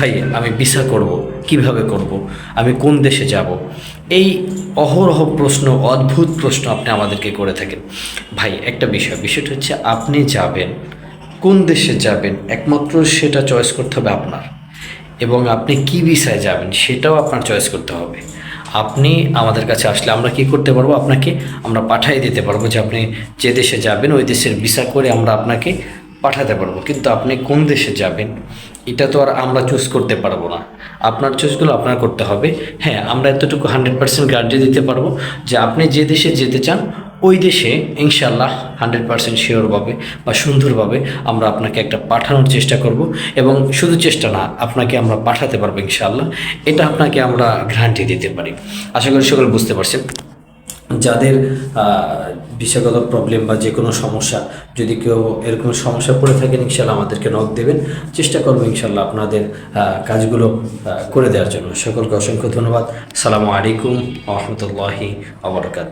ভাই, আমি ভিসা করব, কীভাবে করব, আমি কোন দেশে যাব? এই অহরহ প্রশ্ন, অদ্ভুত প্রশ্ন আপনি আমাদেরকে করে থাকেন। ভাই, একটা বিষয়, বিষয়টা হচ্ছে আপনি যাবেন, কোন দেশে যাবেন, একমাত্র সেটা চয়েস করতে হবে আপনার। এবং আপনি কি ভিসায় যাবেন, সেটাও আপনার চয়েস করতে হবে। আপনি আমাদের কাছে আসলে আমরা কি করতে পারব? আপনাকে আমরা পাঠিয়ে দিতে পারব যে আপনি যে দেশে যাবেন, ওই দেশের ভিসা করে আমরা আপনাকে পাঠাতে পারব, কিন্তু আপনি কোন দেশে যাবেন, এটা তো আর আমরা চুজ করতে পারব না। আপনার চুজগুলো আপনার করতে হবে। হ্যাঁ আমরা এতটুকু হান্ড্রেড পার্সেন্ট গ্যারান্টি দিতে পারব যে আপনি যে দেশে যেতে চান, ওই দেশে ইনশাল্লাহ হান্ড্রেড পার্সেন্ট শিওরভাবে বা সুন্দরভাবে আমরা আপনাকে একটা পাঠানোর চেষ্টা করব। এবং শুধু চেষ্টা না, আপনাকে আমরা পাঠাতে পারব ইনশাল্লাহ এটা আপনাকে আমরা গ্যারান্টি দিতে পারি। আশা করি সকল বুঝতে পারছেন। যাদের বিষয়গত প্রবলেম বা যে কোনো সমস্যা, যদি কেউ এরকম সমস্যা পড়ে থাকেন ইনশাল্লাহ আমাদেরকে নক দেবেন। চেষ্টা করব ইনশাল্লাহ আপনাদের কাজগুলো করে দেওয়ার জন্য। সকলকে অসংখ্য ধন্যবাদ। সালামু আলাইকুম রহমতুল্লাহি আবরকাত